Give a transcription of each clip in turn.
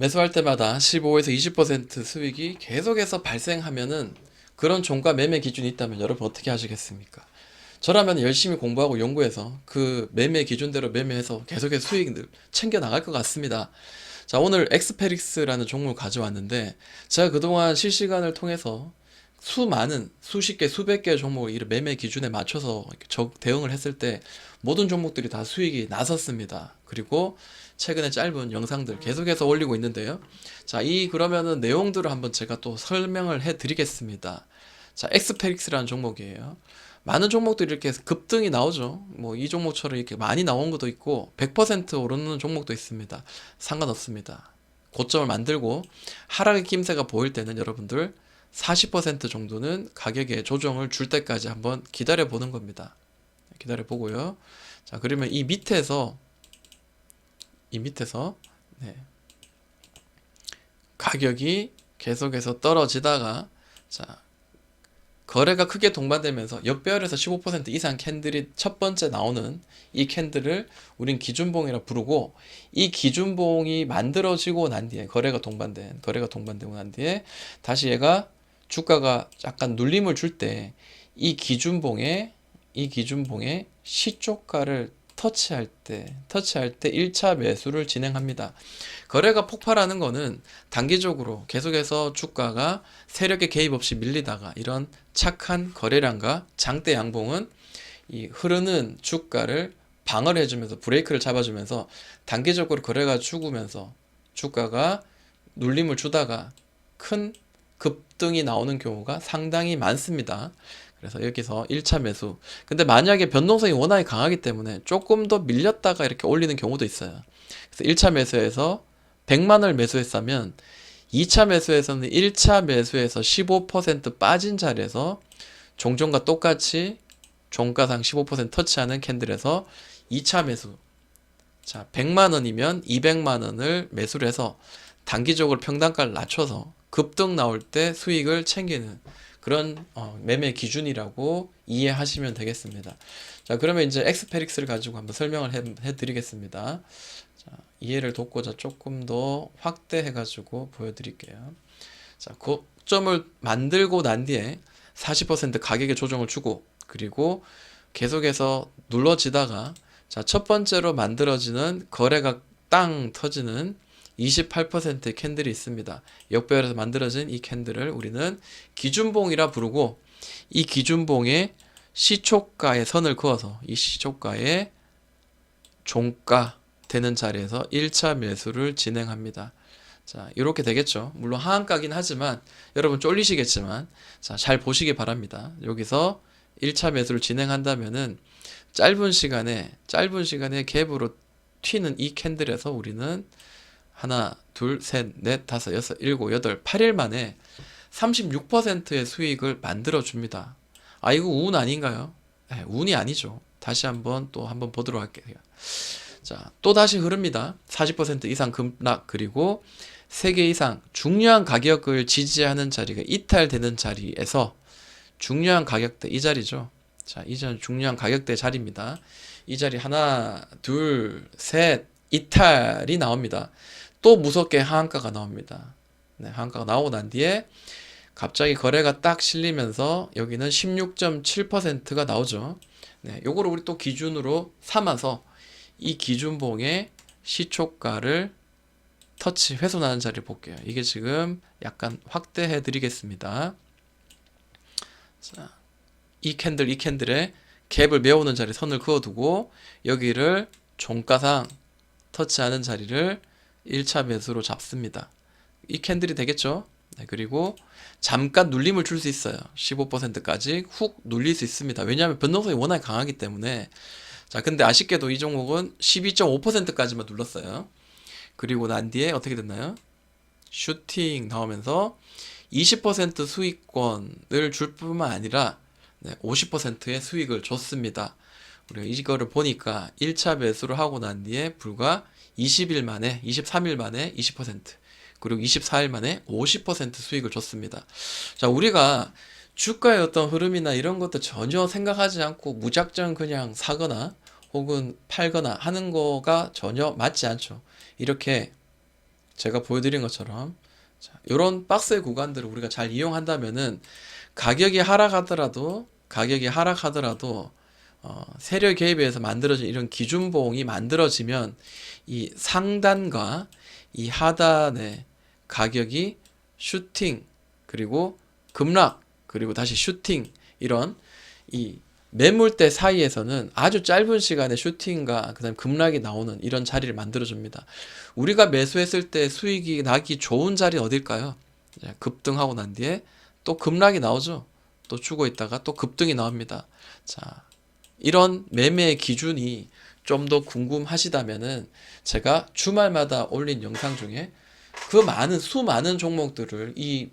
매수할 때마다 15에서 20% 수익이 계속해서 발생하면은 그런 종가 매매 기준이 있다면 여러분 어떻게 하시겠습니까? 저라면 열심히 공부하고 연구해서 그 매매 기준대로 매매해서 계속해서 수익을 챙겨 나갈 것 같습니다. 자, 오늘 엑스페릭스라는 종목을 가져왔는데 제가 그동안 실시간을 통해서 수많은 수십 개, 수백 개의 종목을 이 매매 기준에 맞춰서 적- 대응을 했을 때 모든 종목들이 다 수익이 났었습니다. 그리고 최근에 짧은 영상들 계속해서 올리고 있는데요. 자, 이 그러면은 내용들을 한번 제가 또 설명을 해 드리겠습니다. 자, 엑스페릭스라는 종목이에요. 많은 종목들이 이렇게 급등이 나오죠. 뭐 이 종목처럼 이렇게 많이 나온 것도 있고 100% 오르는 종목도 있습니다. 상관없습니다. 고점을 만들고 하락의 낌새가 보일 때는 여러분들 40% 정도는 가격에 조정을 줄 때까지 한번 기다려 보는 겁니다. 기다려 보고요. 자, 그러면 이 밑에서 이 밑에서 네. 가격이 계속해서 떨어지다가 자, 거래가 크게 동반되면서 역배열에서 15% 이상 캔들이 첫 번째 나오는 이 캔들을 우린 기준봉이라 부르고 이 기준봉이 만들어지고 난 뒤에 거래가 동반된 거래가 동반되고 난 뒤에 다시 얘가 주가가 약간 눌림을 줄 때 이 기준봉에 이 기준봉에 시초가를 터치할 때 터치할 때 1차 매수를 진행합니다. 거래가 폭발하는 거는 단기적으로 계속해서 주가가 세력의 개입 없이 밀리다가 이런 착한 거래량과 장대 양봉은 이 흐르는 주가를 방어를 해주면서 브레이크를 잡아주면서 단기적으로 거래가 죽으면서 주가가 눌림을 주다가 큰 급등이 나오는 경우가 상당히 많습니다. 그래서 여기서 1차 매수. 근데 만약에 변동성이 워낙에 강하기 때문에 조금 더 밀렸다가 이렇게 올리는 경우도 있어요. 그래서 1차 매수에서 100만 원을 매수했다면 2차 매수에서는 1차 매수에서 15% 빠진 자리에서 종종과 똑같이 종가상 15% 터치하는 캔들에서 2차 매수. 자, 100만 원이면 200만 원을 매수를 해서 단기적으로 평단가를 낮춰서 급등 나올 때 수익을 챙기는 그런 어, 매매 기준이라고 이해하시면 되겠습니다. 자, 그러면 이제 엑스페릭스를 가지고 한번 설명을 해, 해드리겠습니다. 자, 이해를 돕고자 조금 더 확대해가지고 보여드릴게요. 자, 고점을 만들고 난 뒤에 40% 가격의 조정을 주고 그리고 계속해서 눌러지다가 자, 첫 번째로 만들어지는 거래가 땅 터지는 28%의 캔들이 있습니다. 역배열에서 만들어진 이 캔들을 우리는 기준봉이라 부르고 이 기준봉에 시초가에 선을 그어서 이 시초가에 종가 되는 자리에서 1차 매수를 진행합니다. 자, 이렇게 되겠죠. 물론 하한가긴 하지만 여러분 쫄리시겠지만 자, 잘 보시기 바랍니다. 여기서 1차 매수를 진행한다면은 짧은 시간에 짧은 시간에 갭으로 튀는 이 캔들에서 우리는 하나, 둘, 셋, 넷, 다섯, 여섯, 일곱, 여덟, 8일 만에 36%의 수익을 만들어 줍니다. 아, 이거 운 아닌가요? 네, 운이 아니죠. 다시 한번 또 한번 보도록 할게요. 자, 또 다시 흐릅니다. 40% 이상 급락 그리고 3개 이상 중요한 가격을 지지하는 자리가 이탈되는 자리에서 중요한 가격대 이 자리죠. 자, 이 자리 중요한 가격대 자리입니다. 이 자리 하나, 둘, 셋 이탈이 나옵니다. 또 무섭게 하한가가 나옵니다. 네, 하한가가 나오고 난 뒤에 갑자기 거래가 딱 실리면서 여기는 16.7%가 나오죠. 네, 요거를 우리 또 기준으로 삼아서 이 기준봉의 시초가를 터치 훼손하는 자리를 볼게요. 이게 지금 약간 확대해 드리겠습니다. 자, 이 캔들, 이 캔들에 갭을 메우는 자리 선을 그어두고 여기를 종가상 터치하는 자리를 1차 매수로 잡습니다. 이 캔들이 되겠죠? 네, 그리고 잠깐 눌림을 줄 수 있어요. 15%까지 훅 눌릴 수 있습니다. 왜냐하면 변동성이 워낙 강하기 때문에. 자, 근데 아쉽게도 이 종목은 12.5%까지만 눌렀어요. 그리고 난 뒤에 어떻게 됐나요? 슈팅 나오면서 20% 수익권을 줄 뿐만 아니라 네, 50%의 수익을 줬습니다. 우리가 이거를 보니까 1차 매수를 하고 난 뒤에 불과 20일 만에, 23일 만에 20%, 그리고 24일 만에 50% 수익을 줬습니다. 자, 우리가 주가의 어떤 흐름이나 이런 것도 전혀 생각하지 않고 무작정 그냥 사거나 혹은 팔거나 하는 거가 전혀 맞지 않죠. 이렇게 제가 보여드린 것처럼 자, 이런 박스의 구간들을 우리가 잘 이용한다면은 가격이 하락하더라도 가격이 하락하더라도 어, 세력 개입에 의해서 만들어진 이런 기준봉이 만들어지면 이 상단과 이 하단의 가격이 슈팅 그리고 급락 그리고 다시 슈팅 이런 이 매물대 사이에서는 아주 짧은 시간에 슈팅과 그다음 급락이 나오는 이런 자리를 만들어 줍니다. 우리가 매수했을 때 수익이 나기 좋은 자리 어딜까요? 급등하고 난 뒤에 또 급락이 나오죠. 또 주고 있다가 또 급등이 나옵니다. 자, 이런 매매의 기준이 좀 더 궁금하시다면은 제가 주말마다 올린 영상 중에 그 많은 수많은 종목들을 이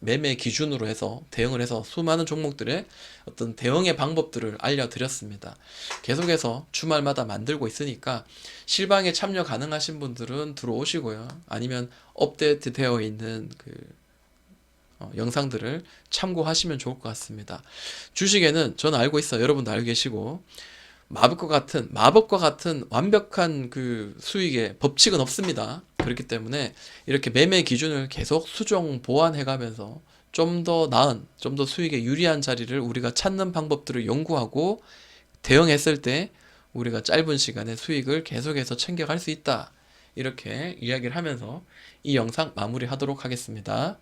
매매 기준으로 해서 대응을 해서 수많은 종목들의 어떤 대응의 방법들을 알려드렸습니다. 계속해서 주말마다 만들고 있으니까 실방에 참여 가능하신 분들은 들어오시고요. 아니면 업데이트 되어 있는 그 어, 영상들을 참고하시면 좋을 것 같습니다. 주식에는 저는 알고 있어요. 여러분도 알고 계시고 마법과 같은 마법과 같은 완벽한 그 수익의 법칙은 없습니다. 그렇기 때문에 이렇게 매매 기준을 계속 수정 보완해 가면서 좀 더 나은, 좀 더 수익에 유리한 자리를 우리가 찾는 방법들을 연구하고 대응했을 때 우리가 짧은 시간에 수익을 계속해서 챙겨갈 수 있다. 이렇게 이야기를 하면서 이 영상 마무리하도록 하겠습니다.